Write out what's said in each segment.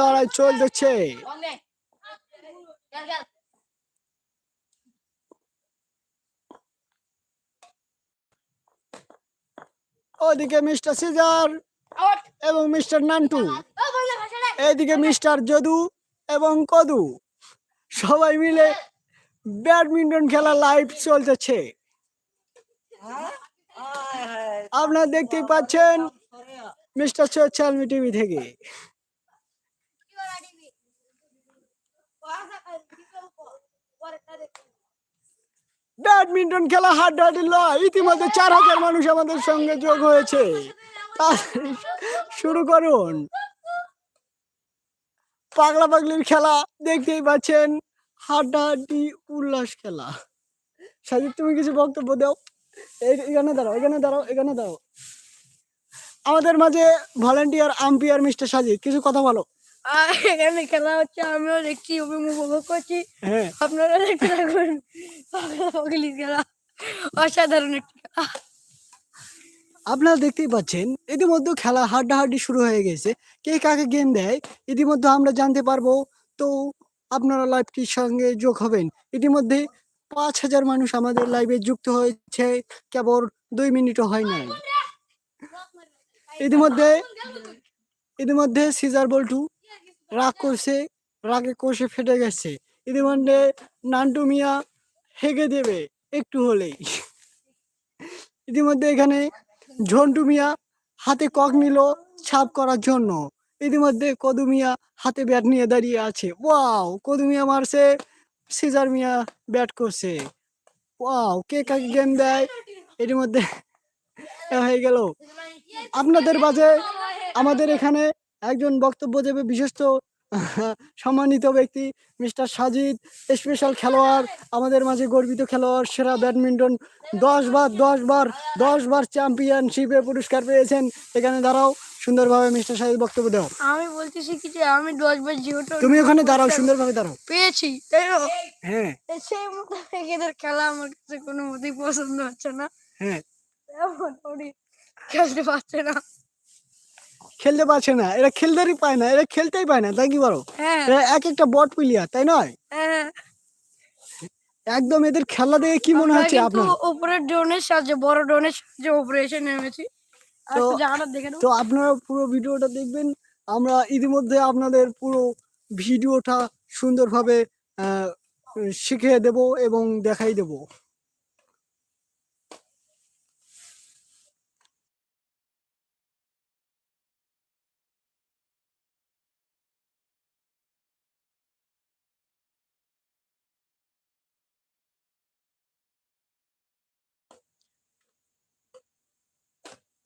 লড়াই চলতেছে। ওদিকে মিস্টার সিজার এবং মিস্টার নান্টু। এইদিকে মিস্টার যদু এবং কদু। সবাই মিলে ব্যাডমিন্টন খেলা লাইভ চলতেছে। আপনারা দেখতেই পাচ্ছেন মিস্টার সোশ্যাল টিভি থেকে। ব্যাডমিন্টন খেলা হাড্ডাহাড্ডি লয়। ইতিমধ্যে চার হাজার মানুষ আমাদের সঙ্গে যোগ হয়েছে। শুরু করুন। পাগলা পাগলির খেলা দেখতেই পাচ্ছেন। হাড্ডাহাড্ডি উল্লাস খেলা। সাজিদ, তুমি কিছু বক্তব্য দাও। এখানে দাঁড়াও এখানে দাঁড়াও এখানে দাঁড়াও। আমাদের মাঝে ভলেন্টিয়ার, আম্পিয়ার মিস্টার সাজিদ, কিছু কথা বলো। আর এখানে খেলা হচ্ছে আমিও দেখছি আমি উপভোগ করছি। হ্যাঁ। আপনারা দেখতে থাকুন। পাগলি খেলা অসাধারণ একটি খেলা। আপনারা দেখতেই পাচ্ছেন ইতিমধ্যে খেলা হাড্ডাহাড্ডি শুরু হয়ে গেছে। কে কাকে গেম দেয় ইতিমধ্যে আমরা জানতে পারব। তো আপনারা লাইভটির সঙ্গে যোগ হবেন। ইতিমধ্যে পাঁচ হাজার মানুষ আমাদের লাইভে যুক্ত হয়েছে। কেবল দুই মিনিটও হয় নাই। ইতিমধ্যে ইতিমধ্যে সিজার বল্টু রাগ করছে, রাগে কষে ফেটে গেছে। ইতিমধ্যে নান্টু মিয়া হেগে দেবে একটু হলেই। ইতিমধ্যে এখানে ঝন্টু মিয়া হাতে কক নিল ছাপ করার জন্য। ইতিমধ্যে কদু মিয়া হাতে ব্যাট নিয়ে দাঁড়িয়ে আছে। ওয়াও, কদু মিয়া মারছে, সিজার মিয়া ব্যাট করছে। ওয়াও, কে কাকে গেম দেয়? এর মধ্যে হয়ে গেল। আপনাদের বাজে আমাদের এখানে একজন বক্তব্য দেবে বিশিষ্ট সম্মানিত ব্যক্তি মিস্টার সাজিদ স্পেশাল খেলোয়াড় আমাদের মাঝে গর্বিত খেলোয়াড় সেরা ব্যাডমিন্টন দশ বার দশ বার দশ বার চ্যাম্পিয়নশিপে পুরস্কার পেয়েছেন। এখানে দাঁড়াও সুন্দরভাবে মিস্টার সাজিদ বক্তব্য দাও। আমি বলতে শিখেছি আমি দশ বার জিওটো তুমি ওখানে দাঁড়াও সুন্দরভাবে দাঁড়াও। পেয়েছি তাই না? হ্যাঁ। সেই মতো এদের খেলা আমার কাছে কোনো মতেই পছন্দ হচ্ছে না। হ্যাঁ। খেলতে পারছে না। খেলতে পারছে না। এরা খেলতেই পায় না এরা খেলতেই পায় না তাই কি বলো? হ্যাঁ। এরা এক একটা বট প্লেয়ার তাই নয়? হ্যাঁ। একদম এদের খেলা দেখে কি মনে হচ্ছে আপনার? উপরের ড্রোনের সাহায্যে বড় ড্রোনের সাহায্যে উপরে এসে নেমেছি তো- আপনারা পুরো ভিডিওটা দেখবেন। আমরা ইতিমধ্যে আপনাদের পুরো ভিডিওটা সুন্দরভাবে আহ, শিখিয়ে দেব এবং দেখাই দেব।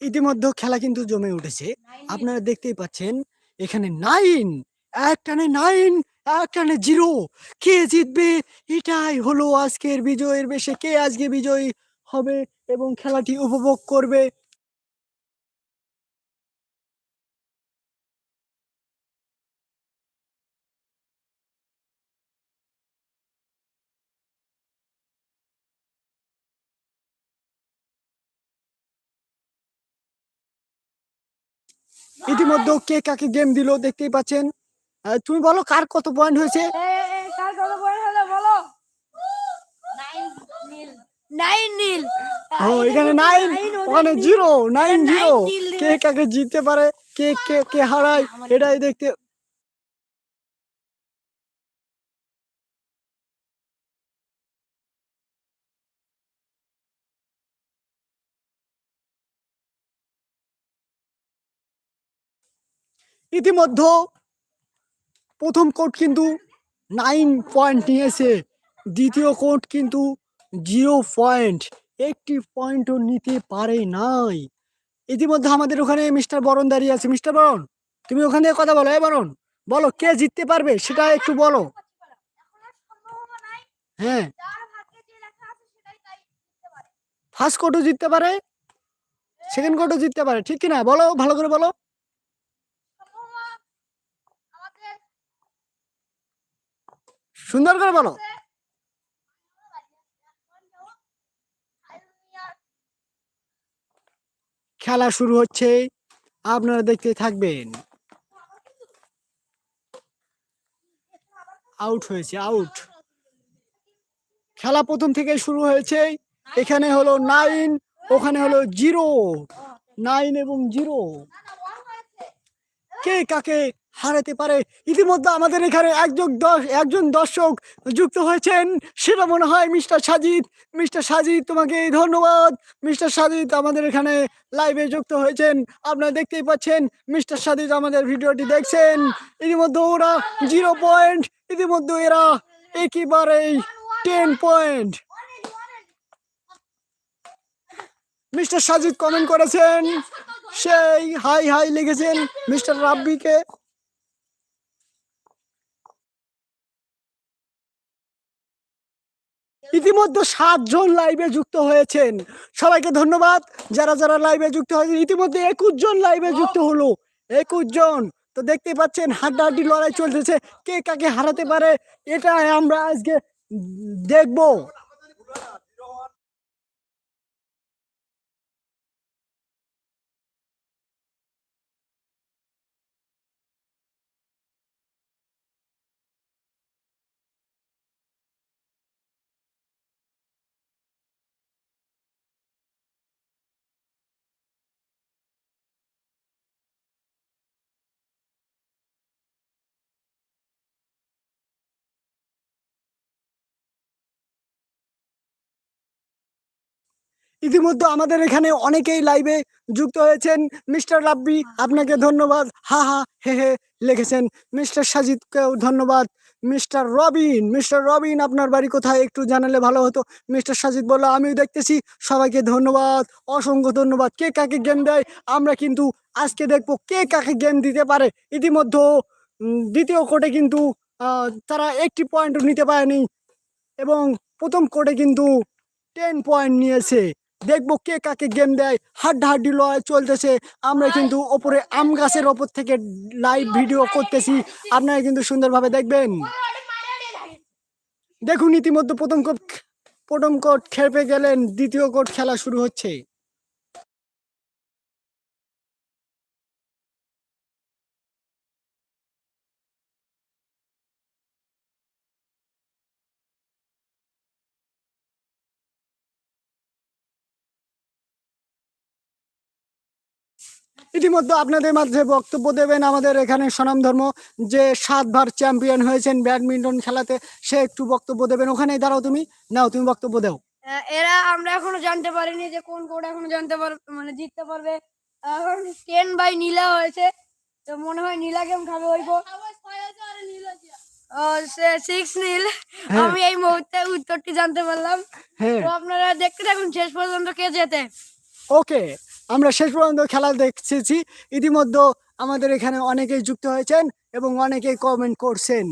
ইতিমধ্যে খেলা কিন্তু জমে উঠেছে। আপনারা দেখতেই পাচ্ছেন, এখানে নাইন এক টানে নাইন এক টানে জিরো কে জিতবে? এটাই হলো আজকের বিজয়ের বেশে। কে আজকে বিজয়ী হবে এবং খেলাটি উপভোগ করবে? ইতিমধ্যে কে কাকে গেম দিল দেখতেই পাচ্ছেন। তুমি বলো কার কত পয়েন্ট হয়েছে? কার কত পয়েন্ট হলো বলো? নাইন নীল ও এখানে নাইন ওখানে জিরো নাইন জিরো কে কাকে জিততে পারে কে কে কে হারায় এটাই দেখতে ইতিমধ্যে প্রথম কোর্ট কিন্তু নাইন পয়েন্ট নিয়েছে। দ্বিতীয় কোর্ট কিন্তু জিরো পয়েন্ট। একটি পয়েন্টও নিতে পারে নাই। ইতিমধ্যে আমাদের ওখানে মিস্টার বরণ দাঁড়িয়ে আছে। মিস্টার বরণ, তুমি ওখান থেকে কথা বলো। এ বরণ, বলো কে জিততে পারবে সেটা একটু বলো। হ্যাঁ। ফার্স্ট কোর্টও জিততে পারে, সেকেন্ড কোর্টও জিততে পারে। ঠিক কি না বলো, ভালো করে বলো। সুন্দর করে বলো। খেলা শুরু হচ্ছে, আপনারা দেখতে থাকবেন। আউট হয়েছে আউট খেলা প্রথম থেকে শুরু হয়েছে, এখানে হলো নাইন ওখানে হলো জিরো নাইন এবং জিরো কে কাকে হারাতে পারে। ইতিমধ্যে আমাদের এখানে একজন দশ, একজন দর্শক যুক্ত হয়েছেন। সেটা মনে হয় মিস্টার সাজিদ। মিস্টার সাজিদ, তোমাকে ধন্যবাদ। মিস্টার সাজিদ আমাদের এখানে লাইভে যুক্ত হয়েছেন। আপনারা দেখতেই পাচ্ছেন, মিস্টার সাজিদ আমাদের ভিডিওটি দেখছেন। ইতিমধ্যে ওরা জিরো পয়েন্ট ইতিমধ্যে এরা একেবারেই ten point mister Sajid comment করেছেন, সেই হাই হাই লিখেছেন মিস্টার রাব্বিকে। ইতিমধ্যে সাতজন লাইভে যুক্ত হয়েছেন। সবাইকে ধন্যবাদ। যারা যারা লাইভে যুক্ত হয়েছেন, ইতিমধ্যে একুশ জন লাইভে যুক্ত হলো। একুশ জন। তো দেখতে পাচ্ছেন, হাড্ডাহাড্ডি লড়াই চলতেছে। কে কাকে হারাতে পারে এটা আমরা আজকে দেখব। ইতিমধ্যে আমাদের এখানে অনেকেই লাইভে যুক্ত হয়েছেন। মিস্টার রাব্বি আপনাকে ধন্যবাদ। হা হা, হে হে, লিখেছেন। মিস্টার সাজিদকেও ধন্যবাদ। মিস্টার রবিন মিস্টার রবিন, আপনার বাড়ি কোথায়? একটু জানালে ভালো হতো। মিস্টার সাজিদ বলল, আমিও দেখতেছি। সবাইকে ধন্যবাদ। অসংখ্য ধন্যবাদ। কে কাকে গেম দেয়? আমরা কিন্তু আজকে দেখব কে কাকে গেম দিতে পারে। ইতিমধ্যে দ্বিতীয় কোর্টে কিন্তু তারা একটি পয়েন্টও নিতে পারেনি এবং প্রথম কোর্টে কিন্তু টেন পয়েন্ট নিয়েছে। দেখব কে কাকে গেম দেয়। হাড্ডাহাড্ডি লড়াই চলতেছে। আমরা কিন্তু ওপরে আম গাছের ওপর থেকে লাইভ ভিডিও করতেছি। আপনারা কিন্তু সুন্দরভাবে দেখবেন। দেখুন ইতিমধ্যে প্রথম কোট প্রথম কোট খেপে গেলেন। দ্বিতীয় কোট খেলা শুরু হচ্ছে। ইতিমধ্যে আপনাদের মাঝে বক্তব্য দেবেন আমাদের এখানে সনাম ধর্ম যে সাতবার চ্যাম্পিয়ন হয়েছেন ব্যাডমিন্টন খেলাতে সে একটু বক্তব্য দেবেন। ওখানেই দাঁড়াও তুমি। নাও তুমি বক্তব্য দাও। এরা আমরা এখনও জানতে পারিনি যে কোন কোড এখনও জানতে পারবে মানে জিততে পারবে। এখন টেন বাই নীলা হয়েছে? তো মনে হয় নীলা গেম খাবে ওই সিক্স নীল। হ্যাঁ। আমি এই মুহূর্তে উত্তরটি জানতে পারলাম। হ্যাঁ। তো আপনারা দেখতে থাকুন শেষ পর্যন্ত কে জেতে। ওকে। আমরা শেষ পর্যন্ত খেলা দেখতেছি ইতিমধ্যে আমাদের এখানে অনেকেই যুক্ত হয়েছেন এবং অনেকেই কমেন্ট করছেন।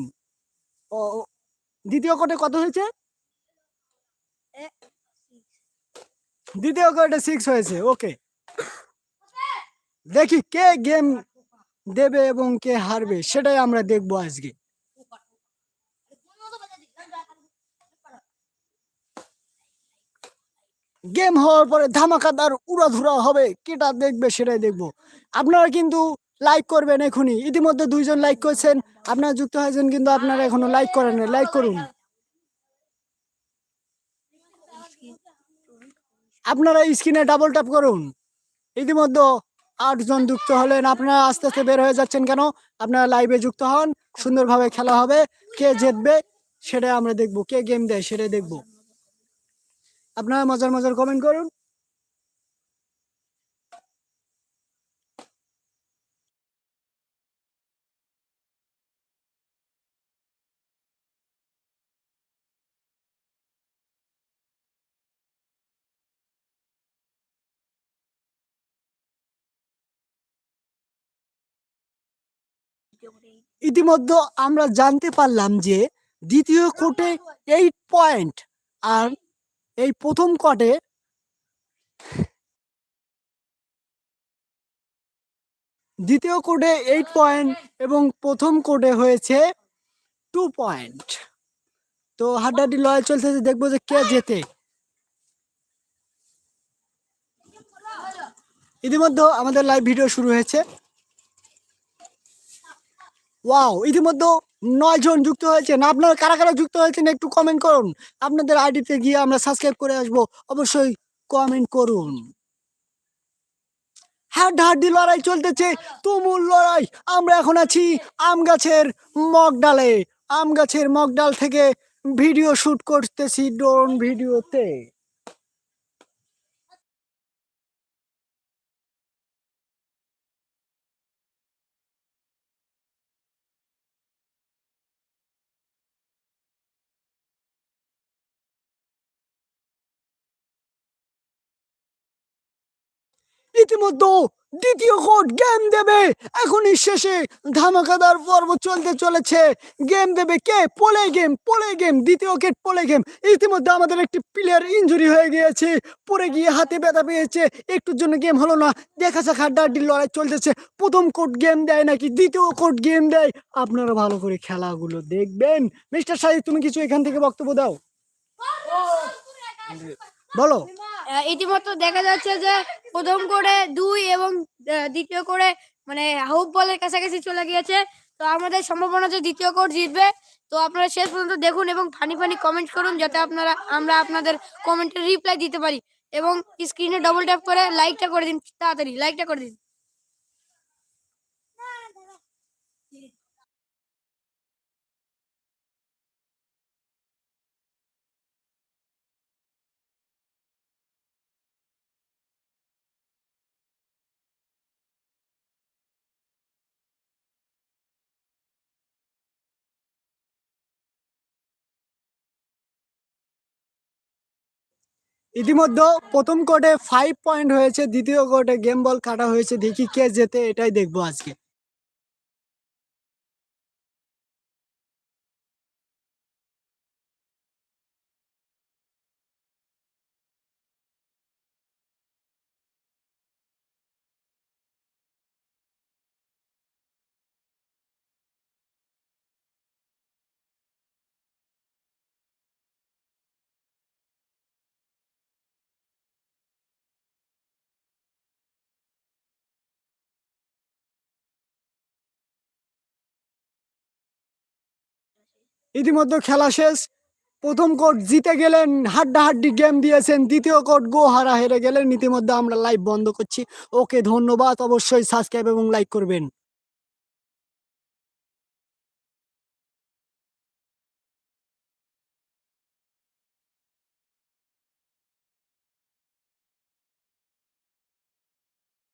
ও দ্বিতীয় কোর্টে কত হয়েছে? দ্বিতীয় কোর্টে সিক্স হয়েছে ওকে দেখি কে গেম দেবে এবং কে হারবে, সেটাই আমরা দেখব আজকে। গেম হওয়ার পরে ধামাকাদার উড়াধুরা হবে। কেটা দেখবে সেটাই দেখব। আপনারা কিন্তু লাইক করবেন এখনই। ইতিমধ্যে দুইজন লাইক করছেন। আপনারা যুক্ত হয়েছেন কিন্তু আপনারা এখনও লাইক করেন লাইক করুন। আপনারা স্ক্রিনে ডাবল ট্যাপ করুন। ইতিমধ্যে আটজন যুক্ত হলেন। আপনারা আস্তে আস্তে বের হয়ে যাচ্ছেন কেন? আপনারা লাইভে যুক্ত হন। সুন্দরভাবে খেলা হবে। কে জিতবে সেটাই আমরা দেখব। কে গেম দেয় সেটাই দেখব। আপনারা মজার মজার কমেন্ট করুন। ইতিমধ্যে আমরা জানতে পারলাম যে দ্বিতীয় কোর্টে এইট পয়েন্ট আর এই প্রথম কোর্টে দ্বিতীয় কোর্টে এইট পয়েন্ট এবং প্রথম কোর্টে হয়েছে টু পয়েন্ট তো হাড্ডাহাড্ডি লড়াই চলতেছে দেখব যে কে জেতে। ইতিমধ্যে আমাদের লাইভ ভিডিও শুরু হয়েছে। ওয়াও ইতিমধ্যে নয় জন যুক্ত হয়েছেন। আপনারা কারা কারা যুক্ত হয়েছেন একটু কমেন্ট করুন। আপনাদের আইডিতে গিয়ে আমরা সাবস্ক্রাইব করে আসব। অবশ্যই কমেন্ট করুন। হাড্ডাহাড্ডি লড়াই চলতেছে। তুমুল লড়াই। আমরা এখন আছি আম গাছের মগডালে আম গাছের মগডাল থেকে ভিডিও শুট করতেছি ড্রোন ভিডিওতে। ইতিমধ্যে দ্বিতীয় কোর্ট গেম দেবে এখনই শেষে ধামাকাদার পর্ব চলতে চলেছে গেম দেবে কে পোলে গেম পোলে গেম দ্বিতীয় কেট পোলে গেম ইতিমধ্যে আমাদের একটি প্লেয়ার ইনজুরি হয়ে গিয়েছে পড়ে গিয়ে হাতে ব্যথা পেয়েছে একটুর জন্য গেম হলো না দেখা যাক হাড্ডাহাড্ডির লড়াই চলতেছে প্রথম কোর্ট গেম দেয় নাকি দ্বিতীয় কোর্ট গেম দেয় আপনারা ভালো করে খেলাগুলো দেখবেন মিস্টার সাহিদ তুমি কিছু এখান থেকে বক্তব্য দাও বলো। ইতিমধ্যে দেখা যাচ্ছে যে প্রথম করে দুই এবং দ্বিতীয় করে মানে হাউপ বলের কাছাকাছি চলে গিয়েছে। তো আমাদের সম্ভাবনা যে দ্বিতীয় কোর জিতবে, তো আপনারা শেষ পর্যন্ত দেখুন এবং ফানি ফানি কমেন্ট করুন যাতে আপনারা, আমরা আপনাদের কমেন্টের রিপ্লাই দিতে পারি। এবং স্ক্রিনে ডবল ট্যাপ করে লাইকটা করে দিন, তাড়াতাড়ি লাইকটা করে দিন। ইতিমধ্যে প্রথম কোর্টে ফাইভ পয়েন্ট হয়েছে, দ্বিতীয় কোর্টে গেম বল কাটা হয়েছে, দেখি কে জেতে এটাই দেখব আজকে। ইতিমধ্যে খেলা শেষ। প্রথম কোর্ট জিতে গেলেন, হাড্ডাহাড্ডি গেম দিয়েছেন, দ্বিতীয় কোর্ট গো হারা হেরে গেলেন। ইতিমধ্যে আমরা লাইভ বন্ধ করছি। ওকে ধন্যবাদ, অবশ্যই সাবস্ক্রাইব এবং লাইক করবেন।